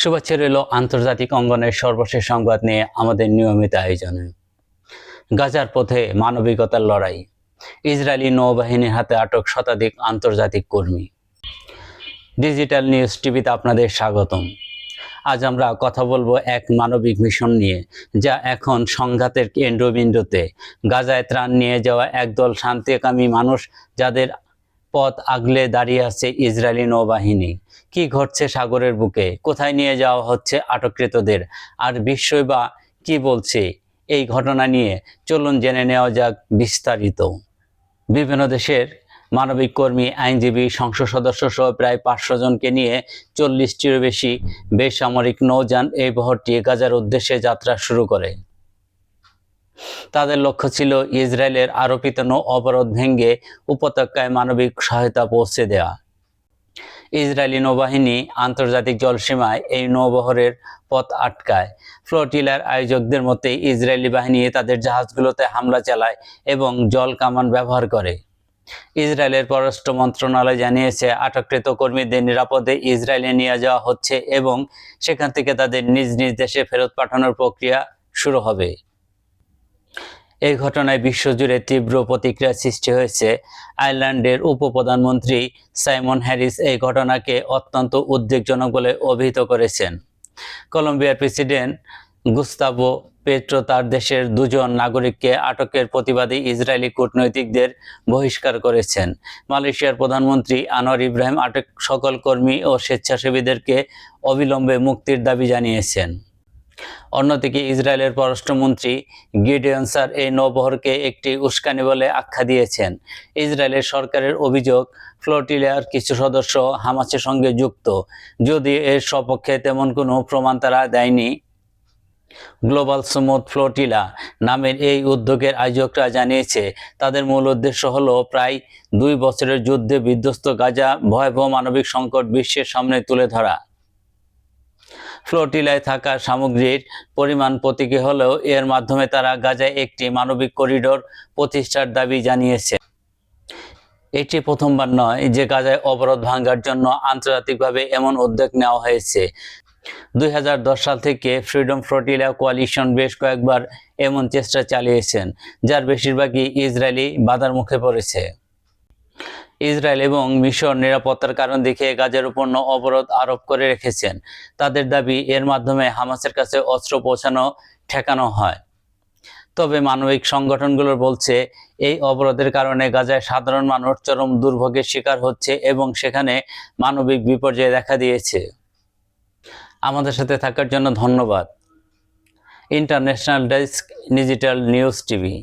শুভেচ্ছা রইল আন্তর্জাতিক অঙ্গনের সর্বশেষ সংবাদ নিয়ে আমাদের নিয়মিত আয়োজনে। গাজার পথে মানবিকতার লড়াই, ইসরায়েলি নৌবাহিনীর হাতে আটক শতাধিক আন্তর্জাতিক কর্মী। ডিজিটাল নিউজ টিভিতে আপনাদের স্বাগতম। আজ আমরা কথা বলব এক মানবিক মিশন নিয়ে, যা এখন সংঘাতের কেন্দ্রবিন্দুতে গাজায় ত্রাণ নিয়ে যাওয়া একদল শান্তিকামী মানুষ যাদের পথ আগলে দাঁড়িয়ে আছে ইসরায়েলি নৌবাহিনী। কি ঘটছে সাগরের বুকে? কোথায় নিয়ে যাওয়া হচ্ছে আটককৃতদের? আর বিশ্বই বা কি বলছে এই ঘটনা নিয়ে? চলুন জেনে নেওয়া যাক বিস্তারিত। বিভিন্ন দেশের মানবিক কর্মী, আইনজীবী, সংসদ সদস্য সহ প্রায় পাঁচশো জনকে নিয়ে চল্লিশটিরও বেশি বেসামরিক নৌযান এই বহরটি গাজার উদ্দেশ্যে যাত্রা শুরু করে। তাদের লক্ষ্য ছিল ইসরায়েলের আরোপিত নৌ অবরোধ ভেঙে উপত্যকায় মানবিক সহায়তা পৌঁছে দেওয়া। ইসরায়েলি নৌবাহিনী আন্তর্জাতিক জলসীমায় এই নৌবহরের পথ আটকায়। ফ্লোটিলার আয়োজকদের মতে, ইসরায়েলি বাহিনী তাদের জাহাজগুলোতে হামলা চালায় এবং জল কামান ব্যবহার করে। ইসরায়েলের পররাষ্ট্র মন্ত্রণালয় জানিয়েছে, আটককৃত কর্মীদের নিরাপদে ইসরায়েলে নিয়ে যাওয়া হচ্ছে এবং সেখান থেকে তাদের নিজ নিজ দেশে ফেরত পাঠানোর প্রক্রিয়া শুরু হবে। এই ঘটনায় বিশ্বজুড়ে তীব্র প্রতিক্রিয়া সৃষ্টি হয়েছে। আয়ারল্যান্ডের উপপ্রধানমন্ত্রী সাইমন হ্যারিস এই ঘটনাকে অত্যন্ত উদ্বেগজনক বলে অভিহিত করেছেন। কলম্বিয়ার প্রেসিডেন্ট গুস্তাভো পেট্রো তার দেশের দুজন নাগরিককে আটকের প্রতিবাদে ইসরায়েলি কূটনৈতিকদের বহিষ্কার করেছেন। মালয়েশিয়ার প্রধানমন্ত্রী আনোয়ার ইব্রাহিম আটক সকল কর্মী ও স্বেচ্ছাসেবীদেরকে অবিলম্বে মুক্তির দাবি জানিয়েছেন। অন্যদিকে ইসরায়েলের পররাষ্ট্রমন্ত্রী গিডিয়ন এই নৌবহরকে একটি উস্কানি বলে আখ্যা দিয়েছেন। ইসরায়েলের সরকারের অভিযোগ ফ্লোটিলার কিছু সদস্য হামাসের সঙ্গে যুক্ত। যদি এর সপক্ষে তেমন কোনো প্রমাণ তারা দেয়নি। গ্লোবাল সুমুদ ফ্লোটিলা নামের এই উদ্যোগের আয়োজকরা জানিয়েছে, তাদের মূল উদ্দেশ্য হলো প্রায় দুই বছরের যুদ্ধে বিধ্বস্ত গাজা ভয়াবহ মানবিক সংকট বিশ্বের সামনে তুলে ধরা। ফ্লোটিলায় থাকা সামগ্রীর পরিমাণ প্রতীকী হলেও এর মাধ্যমে তারা গাজায় একটি মানবিক করিডোর প্রতিষ্ঠার দাবি জানিয়েছে। এটি প্রথমবার নয় যে গাজায় অবরোধ ভাঙ্গার জন্য আন্তর্জাতিকভাবে এমন উদ্যোগ নেওয়া হয়েছে। দুই হাজার দশ সাল থেকে ফ্রিডম ফ্লোটিলা কোয়ালিশন বেশ কয়েকবার এমন চেষ্টা চালিয়েছেন, যার বেশিরভাগই ইসরায়েলি বাধার মুখে পড়েছে। ইসরায়েল এবং মিশর নিরাপত্তার কারণ দেখিয়ে গাজার উপর অবরোধ আরোপ করে রেখেছেন। তাদের দাবি, এর মাধ্যমে হামাসের কাছে অস্ত্র পৌঁছানো, ঠেকানো হয়। তবে মানবিক সংগঠনগুলো বলছে, এই অবরোধের কারণে গাজায় সাধারণ মানুষ চরম দুর্ভোগের শিকার হচ্ছে এবং সেখানে মানবিক বিপর্যয় দেখা দিয়েছে। আমাদের সাথে থাকার জন্য ধন্যবাদ। International desk, digital news TV.